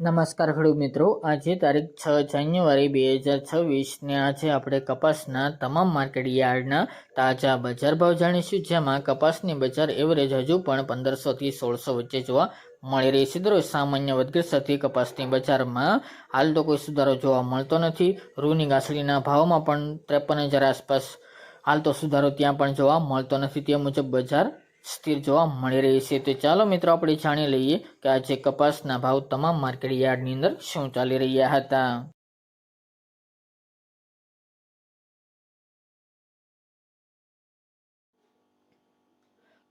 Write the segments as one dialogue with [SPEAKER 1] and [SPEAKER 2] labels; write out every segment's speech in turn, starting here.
[SPEAKER 1] નમસ્કાર ખેડૂત મિત્રો. આજે તારીખ છ જાન્યુઆરી બે હજાર છવ્વીસને આજે આપણે કપાસના તમામ માર્કેટ યાર્ડના તાજા બજાર ભાવ જાણીશું, જેમાં કપાસની બજાર એવરેજ હજુ પણ પંદરસોથી સોળસો વચ્ચે જોવા મળી રહી છે. દરરોજ સામાન્ય વધઘટ સાથે કપાસની બજારમાં હાલ તો કોઈ સુધારો જોવા મળતો નથી. રૂની ઘાસડીના ભાવમાં પણ ત્રેપન હજાર આસપાસ હાલ તો સુધારો ત્યાં પણ જોવા મળતો નથી. તે મુજબ બજાર સ્થિર જોવા મળી રહી છે. તો ચાલો મિત્રો, આપણે જાણી લઈએ કે આજે કપાસના ભાવ તમામ માર્કેટ યાર્ડની અંદર શું ચાલી રહ્યા હતા.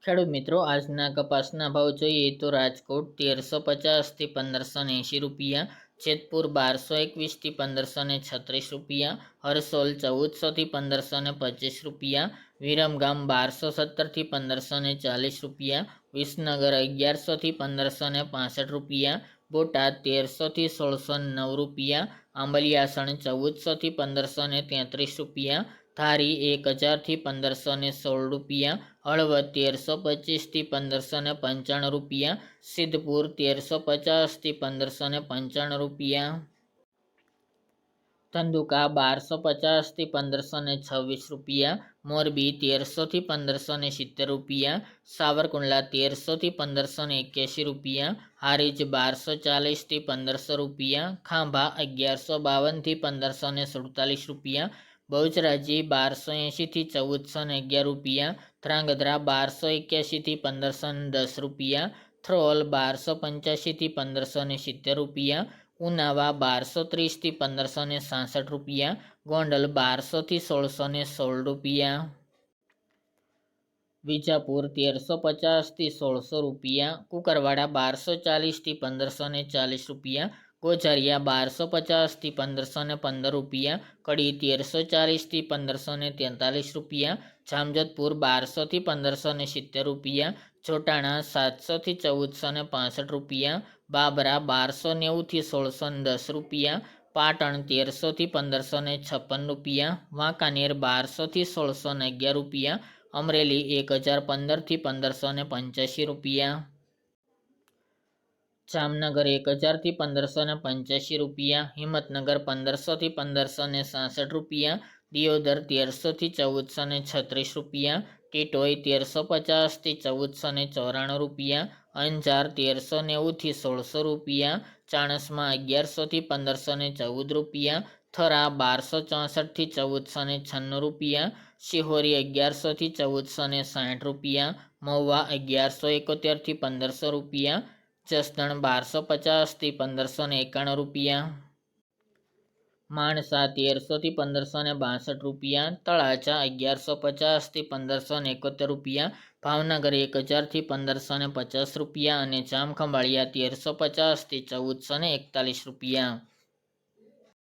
[SPEAKER 1] ખેડૂત મિત્રો, આજના કપાસના ભાવ જોઈએ તો રાજકોટ તેરસો પચાસથી પંદરસો એંશી રૂપિયા જેતપુર બારસો એકવીસથી પંદરસો ને છત્રીસ રૂપિયા, હરસોલ ચૌદસોથી પંદરસો ને પચીસ રૂપિયા, વિરમગામ બારસો સત્તરથી પંદરસો ને ચાલીસ રૂપિયા, વિસનગર અગિયારસોથી પંદરસો ને પાસઠ રૂપિયા, બોટાદ તેરસોથી સોળસો નવ રૂપિયા આંબલિયાસણ ચૌદસોથી પંદરસો ને તેત્રીસ રૂપિયા ધારી એક હજારથી પંદરસો ને સોળ રૂપિયા, હળવદ તેરસો પચીસથી પંદરસો ને પંચાણું રૂપિયા, સિદ્ધપુર તેરસો પચાસથી પંદરસો ને પંચાણું રૂપિયા. ધંધુકા બારસો પચાસથી પંદરસો ને છવ્વીસ રૂપિયા, મોરબી તેરસોથી પંદરસો ને સિત્તેર રૂપિયા, સાવરકુંડલા તેરસોથી પંદરસો ને એક્યાસી રૂપિયા, હારીજ બારસો ચાલીસથી પંદરસો રૂપિયા, ખાંભા અગિયારસો બાવનથી પંદરસો ને સુડતાલીસ રૂપિયા બહુચરાજી બારસો એંશીથી ચૌદસો ને અગિયાર રૂપિયા, ધ્રાંગધ્રા બારસો એક્યાસીથી પંદરસો ને દસ રૂપિયા, થ્રોલ બારસો પંચ્યાસીથી પંદરસો ને સિત્તેર રૂપિયા, ઉનાવા બારસો ત્રીસથી પંદરસો ને સાસઠ રૂપિયા, ગોંડલ બારસોથી સોળસો ને સોળ રૂપિયા. વિજાપુર તેરસો પચાસથી સોળસો રૂપિયા, કુકરવાડા બારસો ચાલીસથી પંદરસો ને ચાલીસ રૂપિયા ગોઝારિયા બારસો પચાસથી પંદરસો ને પંદર રૂપિયા કડી તેરસો ચાલીસથી પંદરસો ને તેતાલીસ રૂપિયા, જામજોધપુર બારસોથી પંદરસો ને સિત્તેર રૂપિયા ચોટાણા સાતસોથી ચૌદસો ને પાસઠ રૂપિયા, બાબરા બારસો નેવુંથી સોળસો ને દસ રૂપિયા, પાટણ તેરસોથી પંદરસો ને છપ્પન રૂપિયા, વાંકાનેર બારસોથી સોળસો ને અગિયાર રૂપિયા, અમરેલી એક હજાર પંદરથી પંદરસો ને પંચ્યાસી રૂપિયા. જામનગર એક હજારથી પંદરસો ને પંચ્યાસી રૂપિયા, હિંમતનગર પંદરસોથી પંદરસો ને સાસઠ રૂપિયા, દિયોદર તેરસોથી ચૌદસો ને છત્રીસ રૂપિયા, ટીટોઈ તેરસો પચાસથી ચૌદસો ને ચોરાણું રૂપિયા, અંજાર તેરસો નેવુંથી સોળસો રૂપિયા, ચાણસમાં અગિયારસોથી પંદરસો ને ચૌદ રૂપિયા, થરા બારસો ચોસઠથી ચૌદસો ને છન્નું રૂપિયા, શિહોરી અગિયારસોથી ચૌદસો ને સાઠ રૂપિયા, મહુવા અગિયારસો એકોતેરથી પંદરસો રૂપિયા જસદણ બારસો પચાસથી પંદરસો ને એકાણું રૂપિયા. માણસા તેરસોથી પંદરસો ને બાસઠ રૂપિયા. તળાજા અગિયારસો પચાસથી પંદરસો ને એકોતેર રૂપિયા. ભાવનગર એક હજારથી પંદરસો ને પચાસ રૂપિયા અને જામખંભાળિયા તેરસો પચાસથી ચૌદસો ને એકતાલીસ રૂપિયા.